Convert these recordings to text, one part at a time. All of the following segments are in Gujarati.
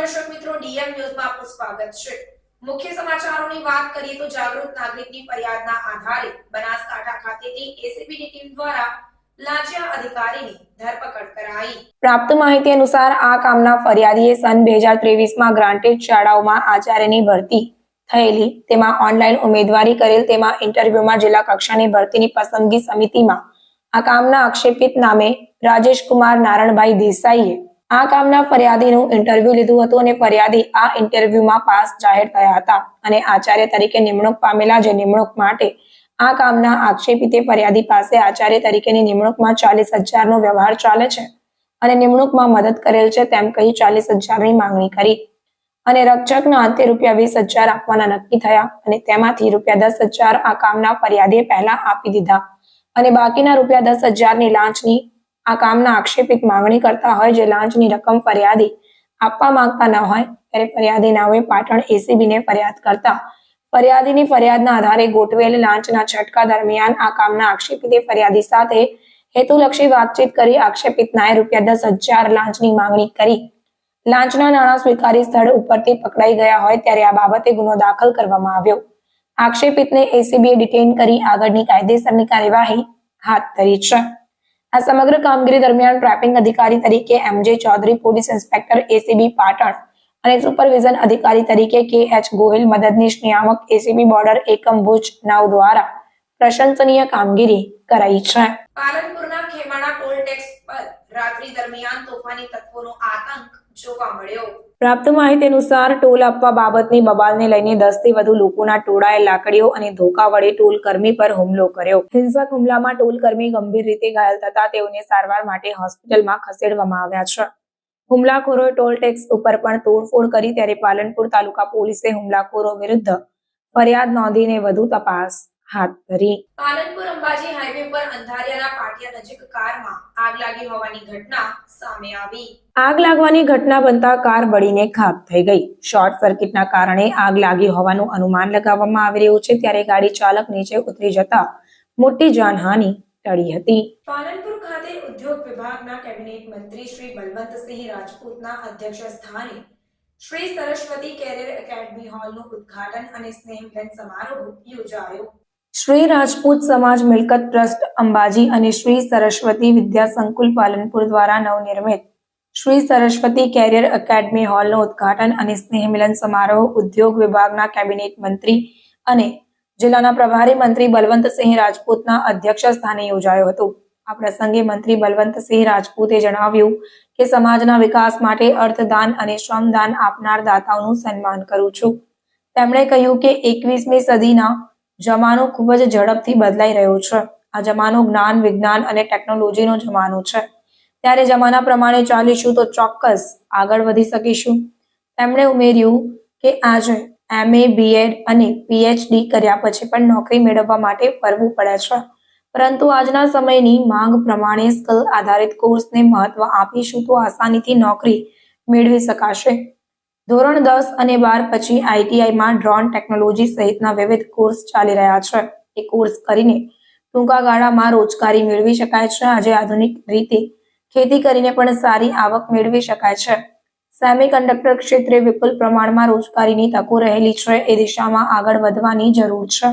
દર્શક મિત્રો, ડીએમ ન્યૂઝમાં આપનું સ્વાગત છે. મુખ્ય સમાચારોની વાત કરીએ તો જાગૃત નાગરિકની ફરિયાદના આધારે બનાસકાંઠા ખાતેથી એસીબીની ટીમ દ્વારા પ્રાપ્ત માહિતી અનુસાર આ કામના ફરિયાદીએ સન બે હજાર ત્રેવીસમાં ગ્રાન્ટેડ શાળાઓમાં આચાર્યની ભરતી થયેલી. તેમાં ઓનલાઈન ઉમેદવારી કરેલ, તેમાં ઇન્ટરવ્યુમાં જિલ્લા કક્ષાની ભરતીની પસંદગી સમિતિમાં આ કામના આક્ષેપિત નામે રાજેશ કુમાર નારણભાઈ દેસાઈએ આ કામના ફરિયાદીનું ઇન્ટરવ્યુ લીધું હતું અને ફરિયાદી આ ઇન્ટરવ્યુમાં પાસ જાહેર થયા હતા અને આચાર્ય તરીકે નિમણૂક પામેલા જે નિમણૂક માટે આ કામના આક્ષેપિતે ફરિયાદી પાસે આચાર્ય તરીકેની નિમણૂકમાં ચાલીસ હજારનો વ્યવહાર ચાલે છે અને નિમણૂકમાં મદદ કરેલ છે તેમ કહી ચાલીસ હજારની માંગણી કરી. અને રક્ષકના અંતે રૂપિયા વીસ હજાર આપવાના નક્કી થયા અને તેમાંથી રૂપિયા દસ હજાર આ કામના ફરિયાદીએ પહેલા આપી દીધા. અને બાકીના રૂપિયા દસ હજારની લાંચની આ કામના આક્ષેપિત માંગણી કરતા હોય જે લાંચની રકમ ફરિયાદી આપવા માંગતા ન હોય, ત્યારે ફરિયાદી નામે પાટણ એસીબીને ફરિયાદ કરતા. ફરિયાદીની ફરિયાદના આધારે ગોઠવેલ લાંચના છટકા દરમિયાન આ કામના આક્ષેપિતે ફરિયાદી સાથે હેતુલક્ષી વાતચીત કરી આક્ષેપિત નાએ રૂપિયા દસ હજાર લાંચની માંગણી કરી. લાંચના નાણાં સ્વીકારી સ્થળ ઉપરથી પકડાઈ ગયા હોય ત્યારે આ બાબતે ગુનો દાખલ કરવામાં આવ્યો. આક્ષેપિતને એસીબીએ ડિટેન કરી આગળની કાયદેસરની કાર્યવાહી હાથ ધરી છે. આ સમગ્ર કામગીરી દરમિયાન ટ્રેપિંગ અધિકારી તરીકે MJ Chaudhary, police inspector, ACB Patan અને સુપરવિઝન અધિકારી તરીકે કે એચ ગોહિલ મદદનીશ નિયામક, એસીબી બોર્ડર, એકમ ભુજ, નાવ દ્વારા પ્રશંસનીય કામગીરી કરાઈ છે. પાલનપુરના ખેમાણા ટોલ ટેક્સ પર રાત્રિ દરમિયાન તોફાની તત્વોનો આતંક જોવા મળ્યો. પ્રાપ્ત માહિતી અનુસાર ટોલ આપવા બાબતની બબાલને લઈને દસથી વધુ લોકોના ટોળાએ લાકડીઓ અને ધોકા વડે ટોલ કર્મી પર હુમલો કર્યો. હિંસક હુમલામાં ટોલ કર્મી ગંભીર રીતે ઘાયલ થતા તેઓને સારવાર માટે હોસ્પિટલમાં ખસેડવામાં આવ્યા છે. હુમલાખોરોએ ટોલ ટેક્સ ઉપર પણ તોડફોડ કરી, ત્યારે પાલનપુર તાલુકા પોલીસે હુમલાખોરો વિરુદ્ધ ફરિયાદ નોંધીને વધુ તપાસ હાથ ધરી. પાલનપુર અંબાજી હાઈવે પર અંધારિયાના પાટિયા નજીક કારમાં આગ લાગી હોવાની ઘટના સામે આવી. આગ લાગવાની ઘટના બનતા કાર બળીને ખાક થઈ ગઈ. શોર્ટ સર્કિટના કારણે આગ લાગી હોવાનું અનુમાન લગાવવામાં આવી રહ્યું છે ત્યારે ગાડી ચાલક નીચે ઉતરી જતા મોટી જાનહાનિ ટળી હતી. પાલનપુર ખાતે ઉદ્યોગ વિભાગના કેબિનેટ મંત્રી શ્રી બલવંતસિંહ રાજપૂતના અધ્યક્ષ સ્થાને શ્રી સરસ્વતી કેરિયર એકેડમી હોલનું ઉદ્ઘાટન અને સ્નેહમિલન સમારોહ યોજાયો. શ્રી રાજપૂત સમાજ મિલકત ટ્રસ્ટ અંબાજી અને શ્રી સરસ્વતી વિદ્યા સંકુલ પાલનપુર દ્વારા નવનિર્મિત શ્રી સરસ્વતી કેરિયર એકેડમી હોલનું ઉદ્ઘાટન અને સ્નેહમિલન સમારોહ ઉદ્યોગ વિભાગના કેબિનેટ મંત્રી અને જિલ્લાના પ્રભારી મંત્રી બલવંતસિંહ રાજપૂતના અધ્યક્ષ સ્થાને યોજાયો હતો. આ પ્રસંગે મંત્રી બલવંતસિંહ રાજપૂતે જણાવ્યું કે, સમાજના વિકાસ માટે અર્થદાન અને શ્રમદાન આપનાર દાતાઓનું સન્માન કરું છું. તેમણે કહ્યું કે, એકવીસમી સદીના જમાનો ખૂબ જ ઝડપથી બદલાઈ રહ્યો છે. આ જમાનો જ્ઞાન, વિજ્ઞાન અને ટેકનોલોજીનો જમાનો છે. ત્યારે જમાના પ્રમાણે ચાલીશું તો ચોક્કસ આગળ વધી શકીશું. તેમણે ઉમેર્યું કે આજે એમએ બીએડ અને પીએચડી કર્યા પછી પણ નોકરી મેળવવા માટે ફરવું પડે છે. પરંતુ આજના સમયની માંગ પ્રમાણે સ્કિલ આધારિત કોર્સને મહત્વ આપીશું તો આસાનીથી નોકરી મેળવી શકાશે. ધોરણ દસ અને બાર પછી આઈટીઆઈમાં ડ્રોન ટેકનોલોજી સહિતના વિવિધ કોર્સ ચાલી રહ્યા છે. એ કોર્સ કરીને ટૂંકા ગાળામાં રોજગારી મેળવી શકાય છે. આજે આધુનિક રીતે ખેતી કરીને પણ સારી આવક મેળવી શકાય છે. સેમિકન્ડક્ટર ક્ષેત્રે વિપુલ પ્રમાણમાં રોજગારીની તકો રહેલી છે. એ દિશામાં આગળ વધવાની જરૂર છે.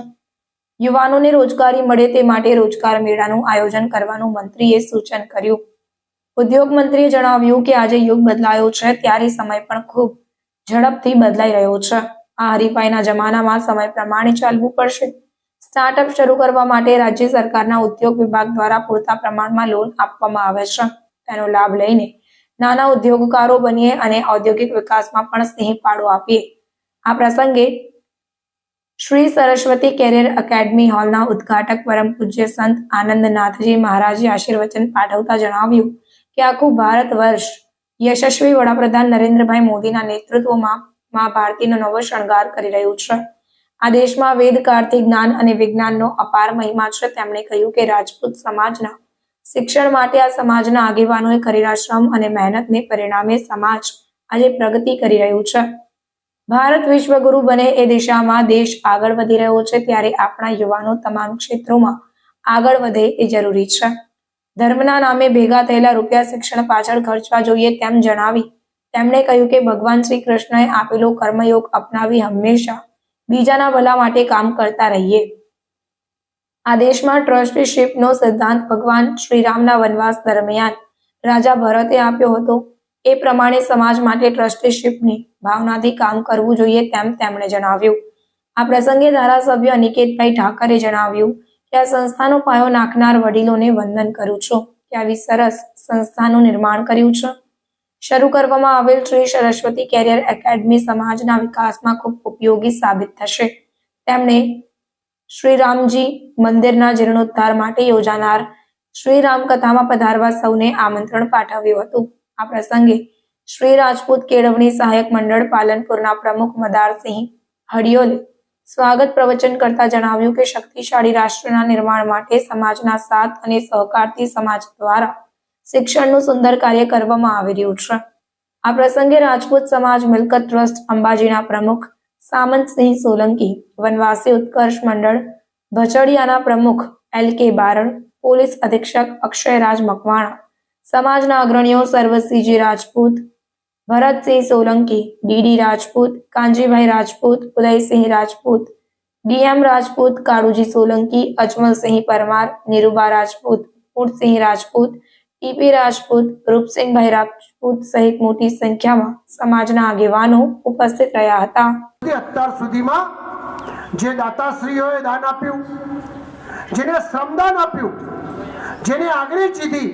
યુવાનોને રોજગારી મળે તે માટે રોજગાર મેળાનું આયોજન કરવાનું મંત્રીએ સૂચન કર્યું. ઉદ્યોગ મંત્રીએ જણાવ્યું કે આજે યુગ બદલાયો છે. ત્યારે સમય પણ ખૂબ ઝડપથી બદલાઈ રહ્યો છે. આ હરીફાઈના જમાનામાં સમય પ્રમાણે ચાલવું પડશે. સ્ટાર્ટઅપ શરૂ કરવા માટે રાજ્ય સરકારના ઉદ્યોગ વિભાગ દ્વારા પૂરતા પ્રમાણમાં લોન આપવામાં આવે છે. તેનો લાભ લઈને નાના ઉદ્યોગકારો બનીએ અને ઔદ્યોગિક વિકાસમાં પણ સ્નેહ ફાળો આપીએ. આ પ્રસંગે શ્રી સરસ્વતી કેરિયર એકેડમી હોલના ઉદ્ઘાટક પરમ પૂજ્ય સંત આનંદનાથજી મહારાજે આશીર્વચન પાઠવતા જણાવ્યું કે આખું ભારત વર્ષ યશસ્વી વડાપ્રધાન નરેન્દ્રભાઈ મોદીના નેતૃત્વમાં મા ભારતીનો નવો શણગાર કરી રહ્યું છે. આ દેશમાં વેદકાળથી જ્ઞાન અને વિજ્ઞાનનો અપાર મહિમા છે. તેમણે કહ્યું કે રાજપૂત સમાજના શિક્ષણ માટે આ સમાજના આગેવાનોએ કરેલા શ્રમ અને મહેનતને પરિણામે સમાજ આજે પ્રગતિ કરી રહ્યું છે. ભારત વિશ્વગુરુ બને એ દિશામાં દેશ આગળ વધી રહ્યો છે, ત્યારે આપણા યુવાનો તમામ ક્ષેત્રોમાં આગળ વધે એ જરૂરી છે. ધર્મના નામે ભેગા થયેલા રૂપિયા શિક્ષણ પાછળ ખર્ચવા જોઈએ તેમ જણાવી, તેમણે કહ્યું કે ભગવાન શ્રી કૃષ્ણએ આપેલો કર્મયોગ અપનાવી હંમેશા બીજાના ભલા માટે કામ કરતા રહીએ. આ દેશમાં ટ્રસ્ટીશીપનો સિદ્ધાંત ભગવાન શ્રીરામના વનવાસ દરમિયાન રાજા ભરતે આપ્યો હતો. એ પ્રમાણે સમાજ માટે ટ્રસ્ટીશીપની ભાવનાથી કામ કરવું જોઈએ તેમ તેમણે જણાવ્યું. આ પ્રસંગે ધારાસભ્ય અનિકેતભાઈ ઠાકરે જણાવ્યું આ સંસ્થાનો પાયો નાખનાર વડીલોને વંદન કરું છું કે આવી સરસ સંસ્થાનું નિર્માણ કર્યું છે. શરૂ કરવામાં આવેલ શ્રી સરસ્વતી કેરિયર એકેડમી સમાજના વિકાસમાં ખૂબ ઉપયોગી સાબિત થશે. તેમણે શ્રીરામજી મંદિરના જીર્ણોદ્ધાર માટે યોજાનાર શ્રી કથામાં પધારવા સૌને આમંત્રણ પાઠવ્યું હતું. આ પ્રસંગે શ્રી રાજપૂત કેળવણી સહાયક મંડળ પાલનપુરના પ્રમુખ મદારસિંહ હડિયોલે સ્વાગત પ્રવચન કરતા જણાવ્યું કે શક્તિશાળી રાષ્ટ્રના નિર્માણ માટે સમાજના સાથ અને સહકારથી સમાજ દ્વારા શિક્ષણનું સુંદર કાર્ય કરવામાં આવી રહ્યું છે. આ પ્રસંગે રાજપૂત સમાજ, મિલકત ટ્રસ્ટ, અંબાજીના પ્રમુખ સામંતસિંહ સોલંકી, વનવાસી ઉત્કર્ષ મંડળ ભચડિયાના પ્રમુખ એલ કે બારણ, પોલીસ અધિક્ષક અક્ષયરાજ મકવાણા, સમાજના અગ્રણીઓ Sarvsinhji Rajput Bharatsinh Solanki DD Rajput Kanjibhai Rajput, Udaysinh Rajput DM Rajput, Kaluji Solanki, Ajmalsinh Parmar, Niruba Rajput Mulsinh Rajput TP Rajput, Rupsinhbhai Rajput સહિત મોટી સંખ્યામાં સમાજના આગેવાનો ઉપસ્થિત રહ્યા હતા. અત્યાર સુધીમાં જે દાતાશ્રીઓએ દાન આપ્યું, જેને શ્રમદાન આપ્યું, જેને આગળ ચીધી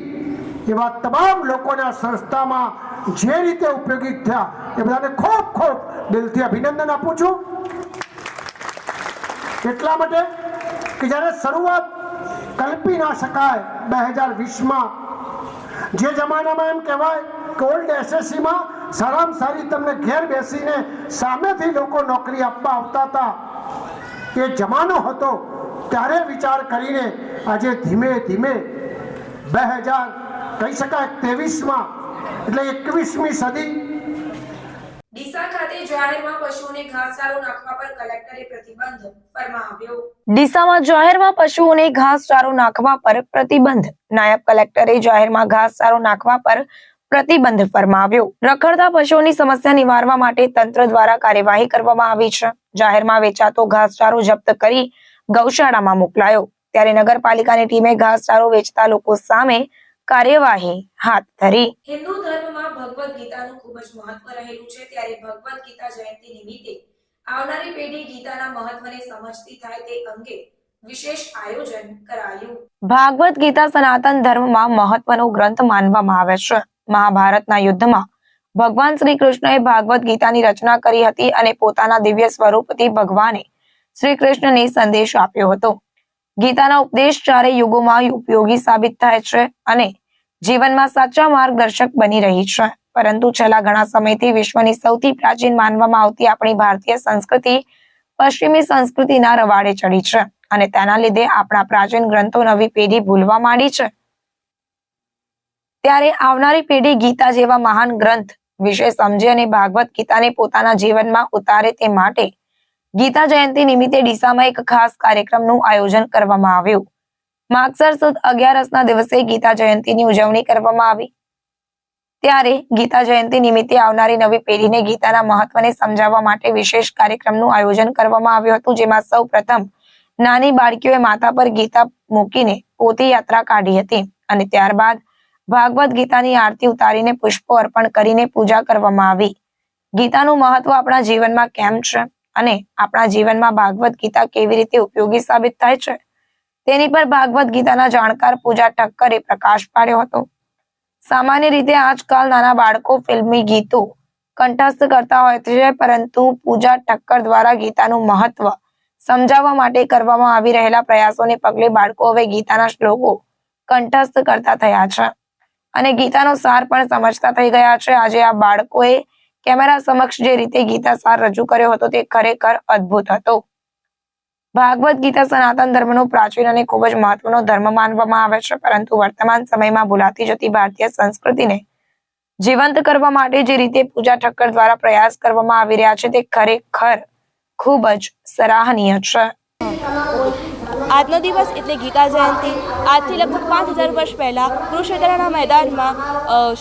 એવા તમામ લોકોના સંસ્થામાં જે રીતે ઉપયોગી થયા એ બધાને ખૂબ ખૂબ દિલથી અભિનંદન આપું છું. એટલા માટે કે જ્યારે શરૂઆત કલ્પી ના શકાય બે હજાર વીસમાં, જે જમાનામાં એમ કહેવાય કે ઓલ્ડ એસએસસીમાં સારામાં સારી તમને ઘેર બેસીને સામેથી લોકો નોકરી આપવા આવતા હતા. એ જમાનો હતો ત્યારે વિચાર કરીને આજે ધીમે ધીમે બે હજાર કહી શકાય ત્રેવીસમાં એટલે એકવીસમી સદી. ડીસા ખાતે જાહેરમાં પશુઓને ઘાસચારો નાખવા પર કલેક્ટરે પ્રતિબંધ ફરમાવ્યો. ડીસામાં જાહેરમાં પશુઓને ઘાસચારો નાખવા પર પ્રતિબંધ. નાયબ કલેક્ટરે જાહેરમાં ઘાસચારો નાખવા પર પ્રતિબંધ ફરમાવ્યો. રખડતા પશુઓની સમસ્યા નિવારવા માટે તંત્ર દ્વારા કાર્યવાહી કરવામાં આવી છે. જાહેરમાં વેચાતો ઘાસચારો જપ્ત કરી ગૌશાળામાં મોકલાયો. ત્યારે નગરપાલિકાની ટીમે ઘાસચારો વેચતા લોકો સામે કાર્યવાહી હાથ ધરી. હિન્દુ ધર્મમાં ભગવદ ગીતાનું ખૂબ જ મહત્વ રહેલું છે ત્યારે ભગવદ ગીતા જયંતિ નિમિત્તે આવનારી પેઢી ગીતાના મહત્વને સમજતી થાય તે અંગે વિશેષ આયોજન કરાયું. ભાગવત ગીતા સનાતન ધર્મમાં મહત્વનો ગ્રંથ માનવામાં આવે છે. મહાભારતના યુદ્ધમાં ભગવાન શ્રી કૃષ્ણએ ભાગવત ગીતાની રચના કરી હતી અને પોતાના દિવ્ય સ્વરૂપથી ભગવાને શ્રી કૃષ્ણને સંદેશ આપ્યો હતો. ગીતાના ઉપદેશ ચારે યુગોમાં ઉપયોગી સાબિત થાય છે અને જીવનમાં સાચા માર્ગદર્શક બની રહી છે. પરંતુ છેલ્લા ઘણા સમયથી વિશ્વની સૌથી પ્રાચીન માનવામાં આવતી આપણી ભારતીય સંસ્કૃતિ પશ્ચિમી સંસ્કૃતિના રવાડે ચડી છે અને તેના લીધે આપણા પ્રાચીન ગ્રંથો નવી પેઢી ભૂલવા માંડી છે. ત્યારે આવનારી પેઢી ગીતા જેવા મહાન ગ્રંથ વિશે સમજે અને ભાગવત ગીતાને પોતાના જીવનમાં ઉતારે તે માટે ગીતા જયંતિ નિમિત્તે ડીસામાં એક ખાસ કાર્યક્રમનું આયોજન કરવામાં આવ્યું. માગસર સુદ અગિયારસના દિવસે ગીતા જયંતિની ઉજવણી કરવામાં આવી. ત્યારે ગીતા જયંતિ નિમિત્તે આવનારી નવી પેઢીને ગીતાના મહત્વને સમજાવવા માટે વિશેષ કાર્યક્રમનું આયોજન કરવામાં આવ્યું હતું, જેમાં સૌ નાની બાળકીઓએ માથા પર ગીતા મૂકીને પોતી યાત્રા કાઢી હતી અને ત્યારબાદ ભાગવત ગીતાની આરતી ઉતારીને પુષ્પો અર્પણ કરીને પૂજા કરવામાં આવી. ગીતાનું મહત્વ આપણા જીવનમાં કેમ છે? અને આપણા જીવનમાં ભાગવત ગીતા કેવી રીતે ઉપયોગી સાબિત થાય છે, તેની પર ભાગવત ગીતાના જાણકાર પૂજા ઠક્કરે પ્રકાશ પાડ્યો હતો. સામાન્ય રીતે આજકાલ નાના બાળકો ફિલ્મી ગીતો કંઠસ્થ કરતા હોય છે, પરંતુ પૂજા ઠક્કર દ્વારા ગીતાનું મહત્વ સમજાવવા માટે કરવામાં આવી રહેલા પ્રયાસોને પગલે બાળકો હવે ગીતાના શ્લોકો કંઠસ્થ કરતા થયા છે. અને ગીતાનો સાર પણ સમજતા થઈ ગયા છે. આજે આ બાળકોએ કેમેરા સમક્ષ જે રીતે ગીતા સાર રજૂ કર્યો હતો તે ખરેખર અદ્ભુત હતો. ભાગવત ગીતા સનાતન ધર્મનો પ્રાચીન અને ખૂબ જ મહત્વનો ધર્મ માનવામાં આવે છે, પરંતુ વર્તમાન સમયમાં ભૂલાતી જતી ભારતીય સંસ્કૃતિને જીવંત કરવા માટે જે રીતે પૂજા ઠક્કર દ્વારા પ્રયાસ કરવામાં આવી રહ્યા છે તે ખરેખર ખૂબ જ સરાહનીય છે. આજનો દિવસ એટલે ગીતા જયંતિ. આજથી લગભગ પાંચ હજાર વર્ષ પહેલાં કુરુક્ષેત્રના મેદાનમાં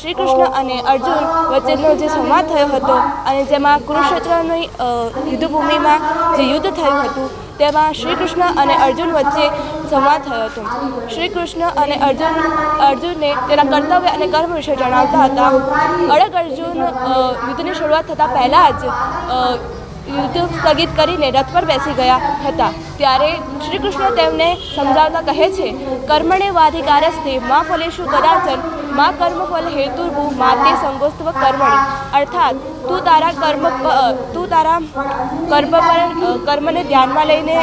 શ્રી કૃષ્ણ અને અર્જુન વચ્ચેનો જે સંવાદ થયો હતો અને જેમાં કુરુક્ષેત્રની યુદ્ધભૂમિમાં જે યુદ્ધ થયું હતું, તેમાં શ્રી કૃષ્ણ અને અર્જુન વચ્ચે સંવાદ થયો હતો. શ્રી કૃષ્ણ અને અર્જુન, અર્જુનને તેના કર્તવ્ય અને કર્મ વિશે જણાવતા હતા. અડગ અર્જુન યુદ્ધની શરૂઆત થતાં પહેલાં જ યુદ્ધ સ્થગિત કરીને રથ પર બેસી ગયા હતા. ત્યારે શ્રી કૃષ્ણ તેમને સમજાવતા કહે છે, કર્મણે વાધિકારસ્તે મા ફલેશુ કદાચન, મા કર્મફલ હેતુર્ભુ માતે સંગોસ્તવ કર્મણી. અર્થાત, તું તારા કર્મ તું તારા કર્મ પર કર્મને ધ્યાનમાં લઈને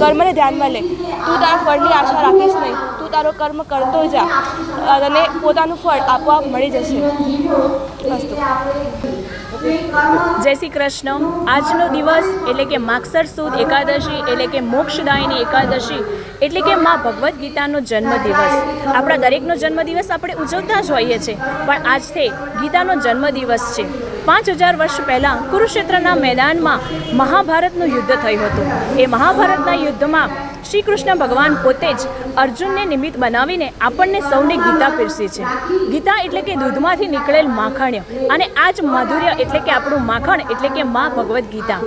કર્મને ધ્યાનમાં લે. તું તારા ફળની આશા રાખીશ નહીં. તું તારો કર્મ કરતો જા અને પોતાનું ફળ આપોઆપ મળી જશે. જય શ્રી કૃષ્ણ. આજનો દિવસ એટલે કે માગસર સુદ એકાદશી એટલે કે મોક્ષદાયની એકાદશી એટલે કે મા ભગવદ્ ગીતાનો જન્મદિવસ. આપણા દરેકનો જન્મદિવસ આપણે ઉજવતા જ હોઈએ છીએ, પણ આજથી ગીતાનો જન્મદિવસ છે. પાંચ હજાર વર્ષ પહેલાં કુરુક્ષેત્રના મેદાનમાં મહાભારતનું યુદ્ધ થયું હતું. એ મહાભારતના યુદ્ધમાં શ્રી કૃષ્ણ ભગવાન પોતે જ અર્જુનને નિમિત્ત બનાવીને આપણને સૌને ગીતા પીરસી છે. ગીતા એટલે કે દૂધમાંથી નીકળેલ માખણ્ય અને આ જ માધુર્ય એટલે કે આપણું માખણ એટલે કે મા ભગવદ્ ગીતા.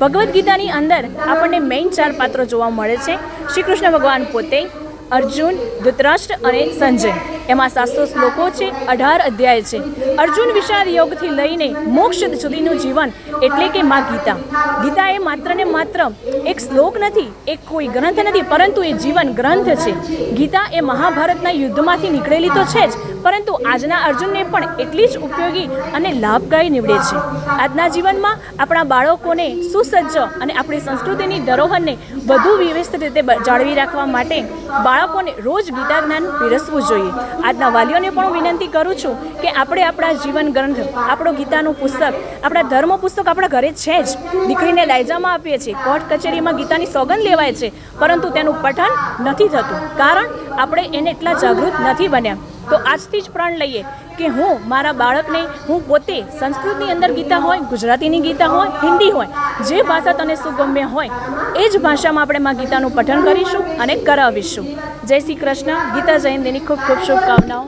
ભગવદ્ ગીતાની અંદર આપણને મેઇન ચાર પાત્રો જોવા મળે છે. શ્રી કૃષ્ણ ભગવાન પોતે અર્જુન, ધૃતરાષ્ટ્ર અને સંજય. એમાં સાતસો શ્લોકો છે, અઢાર અધ્યાય છે. અર્જુન વિશાળ યોગથી લઈને મોક્ષ સુધીનું જીવન એટલે કે મા ગીતા. ગીતા એ માત્ર ને માત્ર એક શ્લોક નથી, એક કોઈ ગ્રંથ નથી, પરંતુ એ જીવન ગ્રંથ છે. ગીતા એ મહાભારતના યુદ્ધમાંથી નીકળેલી તો છે જ પરંતુ આજના અર્જુનને પણ એટલી જ ઉપયોગી અને લાભકારી નીવડે છે. આજના જીવનમાં આપણા બાળકોને સુસજ્જ અને આપણી સંસ્કૃતિની ધરોહરને વધુ વ્યવસ્થિત રીતે જાળવી રાખવા માટે બાળકોને રોજ ગીતા જ્ઞાન પીરસવું જોઈએ. આજના વાલીઓને પણ વિનંતી કરું છું કે આપણે આપણા જીવન ગ્રંથ, આપણો ગીતાનું પુસ્તક, આપણા ધર્મ પુસ્તક આપણા ઘરે છે જ. દીકરીને લાયજામાં આપીએ છીએ. કોર્ટ કચેરીમાં ગીતાની સોગંદ લેવાય છે, પરંતુ તેનું પઠન નથી થતું. કારણ આપણે એને એટલા જાગૃત નથી બન્યા. તો આજથી જ પ્રણ લઈએ કે હું, મારા બાળકને, હું પોતે સંસ્કૃતની અંદર ગીતા હોય, ગુજરાતીની ગીતા હોય, હિન્દી હોય, જે ભાષા તને સુગમ્ય હોય, એ જ ભાષામાં આપણે માં ગીતાનું પઠન કરીશું અને કરાવીશું. જય શ્રી કૃષ્ણ. ગીતા જયંતીની ખૂબ ખૂબ શુભકામનાઓ.